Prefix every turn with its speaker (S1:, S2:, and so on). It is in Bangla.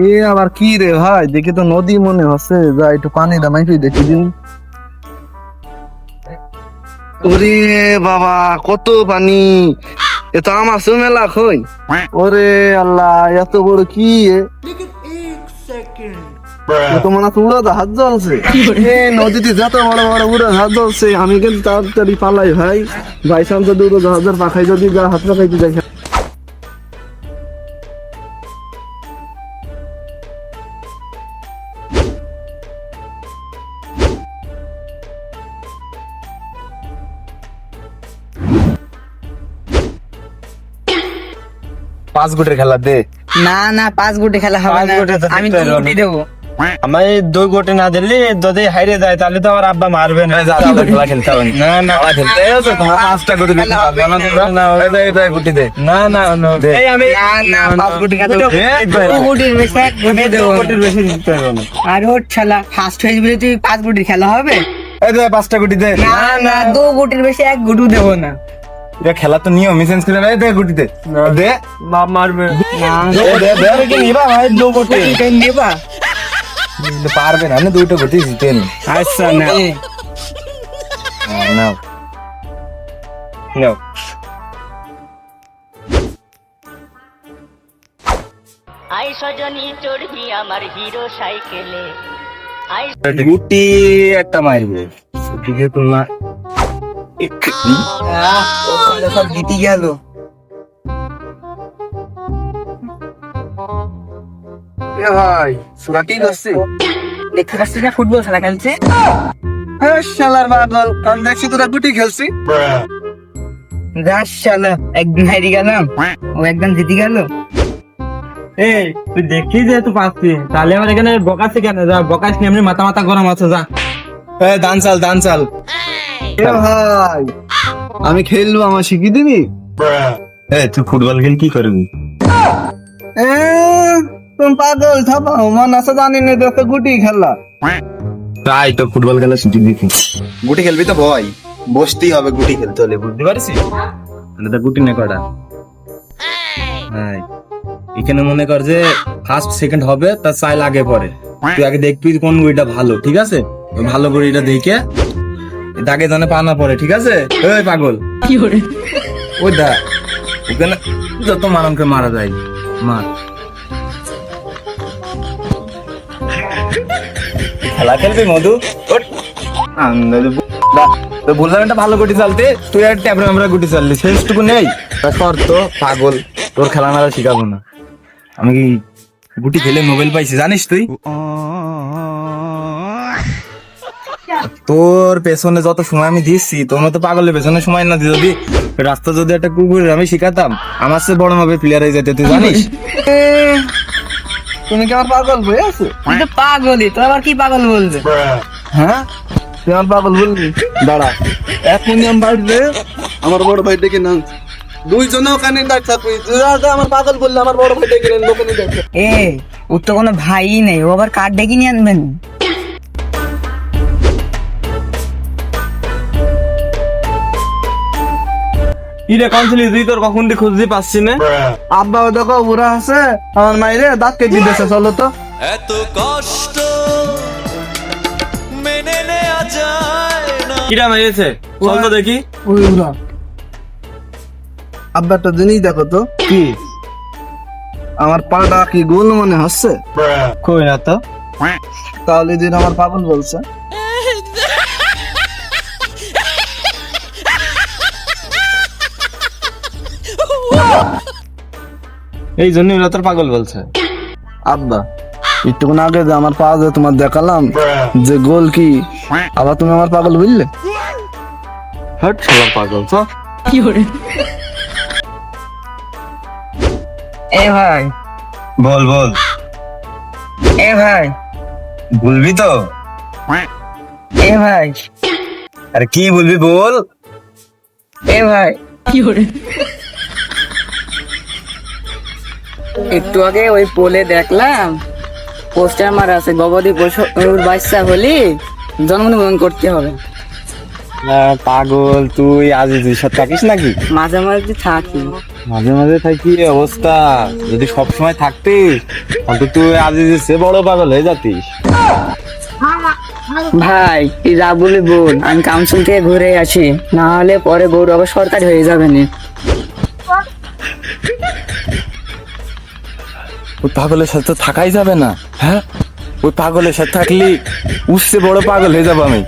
S1: এ আবার কি রে ভাই? দেখে তো নদী মনে হচ্ছে। যা, একটু পানি দামাই তুই দেখি দিন। ওরে বাবা, কত পানি। এ তো আমার মেলা কই? ওরে আল্লাহ, এত বড় কি তো মনে হচ্ছে উড়ো হাত জ্বলছে। এ নদীতে যত বড় বড় উড়ো হাত জ্বলছে, আমি কিন্তু তাড়াতাড়ি পালাই ভাই। সাম যদি উড়ো জাহাজের পাখাই যদি যা হাত পাখাইতে যাই
S2: পাঁচ গুটের খেলা দে।
S3: না না পাঁচ গুটি খেলা হবে না। আমি
S2: দেখতে
S3: দু
S2: পারব
S3: গুটি। দেবো।
S2: আমার দুই গোটে না দিলে যদি হাইরে যায় তাহলে তো আমার আব্বা মারবে না। খেলা খেলতে হবে না না। খেলতে আছে তোমার পাঁচটা গুটি দিতে পারবে না না। এটা এটা গুটি দে। না না না। এই আমি
S3: না না পাঁচ গুটি খেলা
S2: এই তো
S3: দু গুটির বেশি এক গুটি দেবো না।
S2: গুটির বেশি দিতে না।
S3: আর ওর খেলা ফার্স্ট হয়ে যাবে তুই পাঁচ গুটির খেলা হবে।
S2: এই দে পাঁচটা গুটি দে।
S3: না না দু গুটির বেশি এক গুটু দেবো না।
S2: এটা খেলা তো নিয়ম চেঞ্জ করে এই দে গুটি দে দে। বাপ মারবে। দে দে দে কি নিবা ভাই দু গুটি। পারবে না না দুইটা গুটি জিতেন
S3: আচ্ছা না।
S2: নাও। নাও।
S4: আই সজনী চড়বি আমার হিরো সাইকেলে। আই
S2: গুটি একটা মারবে।
S3: ওগুলো সব জিতে গেল
S1: ভাই সুরা কি করছে
S3: দেখতে পাচ্ছিস না ফুটবল খেলা খেলছে।
S1: শালার বাদল আমি দেখছি তোরা গুটি খেলছি।
S3: যাস শালা একদিন হারি গেলাম ও একদম জিতে গেল।
S5: এই তুই দেখি যে তুই পাচ্ছি। তাহলে আমার এখানে বকাচ্ছে কেন? যা বকাস নি এমনি মাথা মাথা গরম আছে যা।
S2: এ দান চাল দান চাল।
S1: ভাই। আমি খেলব আমার শিখিয়ে দিবি?
S2: এ তুই ফুটবল খেল কি করবি?
S1: এ তুমি পাগল থাপা মন আছে জানি না দেখতে গুটি খেলা।
S2: তাই তো ফুটবল খেলা শিখি দেখি গুটি খেলবি তো ভয়। বসতেই হবে গুটি খেলতে হলে বুঝতে পারছিস? এটা গুটি না কটা। হ্যাঁ এখানে মনে কর যে ফার্স্ট সেকেন্ড হবে তার চাইল আগে পরে। তুই আগে দেখবি কোন গুড়িটা ভালো ঠিক আছে? ভালো গুড়িটা দেখে দাগে জানে পানা পড়ে ঠিক আছে? ওই পাগল। ওই দা ওখানে যত মারণকে মারা যায় মার। খেলা খেলবি মধু? তো বললাম একটা ভালো গুটি চালতে তুই আর ট্যাবরে আমরা গুটি চাললি শেষটুকু নেই। তা কর তো পাগল তোর খেলা মেলা শিখাবো না। আমি কি গুটি খেলে মোবাইল পাইছি জানিস তুই? তোর পেছনে যত সময় আমি দিচ্ছি তোর মতো পাগলের পেছনে সময় না যদি রাস্তা যদি একটা কুকুরের আমি শিখাতাম। আমার সে বড় ভাবে প্লেয়ার হয়ে যেতে তুই জানিস?
S1: তুমি কি আমার পাগল হয়ে আছো?
S3: তুই তো পাগলই তো আবার কি পাগল বলবে?
S1: হ্যাঁ? তুই আমার পাগল বলবি? দাঁড়া আমি বাড়িতে আমার বড় ভাই ডেকে নাম দুইজনে ওখানে ডাক থাকবি তুই আগে আমার পাগল বললে আমার বড় ভাই ডেকে
S3: এ ওর তো কোনো ভাই নেই ও আবার কার্ড ডেকে নিয়ে আনবেন?
S5: কি রে তুই তোর কখন দিয়ে খুঁজতে পাচ্ছি না?
S1: আব্বা দেখো বুড়া আছে আমার মাইরে দাঁত কেটে দিতেছে চলো তো।
S6: এত কষ্ট মেনে নেওয়া যায় না।
S5: কিরা মেরেছে চল তো দেখি।
S1: ওই বুড়া। আব্বা একটা জিনিস দেখো তো।
S5: কি?
S1: আমার পাটা কি গোল মনে হচ্ছে?
S5: কই না তো?
S1: তাহলে দিন আমার পাগল বলছে।
S5: এই জন্য ওরা তোর পাগল বলছে।
S1: আব্বা একটুক্ষণ আগে যে আমার পা যে তোমার দেখালাম যে গোল কি? আবার তুমি আমার পাগল বুঝলে?
S5: হট সবার পাগল তো
S3: এ ভাই।
S2: বল বল।
S3: এ ভাই।
S2: বলবি তো?
S3: এ ভাই।
S2: আরে কি বলবি বল।
S3: এ ভাই। একটু আগে ওই পোলে দেখলাম পোস্টার মারা আছে গবাদি পশু বাচ্চা হলে জন্মগ্রহণ করতে হবে।
S2: পাগল তুই আজিজের সাথে থাকিস নাকি?
S3: মাঝে মাঝে থাকি।
S2: মাঝে মাঝে থাকি অবস্থা? যদি সব সময় থাকতিস তাহলে তুই আজিজের সে বড় পাগল হয়ে যাতিস।
S3: ভাই তুই যা বলি বল আমি কাউন্সিল থেকে ঘুরে আসি না হলে পরে গৌর আবার সরকারি হয়ে যাবে না।
S2: ওই পাগলের সাথে তো থাকাই যাবে না হ্যাঁ? ওই পাগলের সাথে থাকলে উঠছে বড় পাগল হয়ে যাব আমি।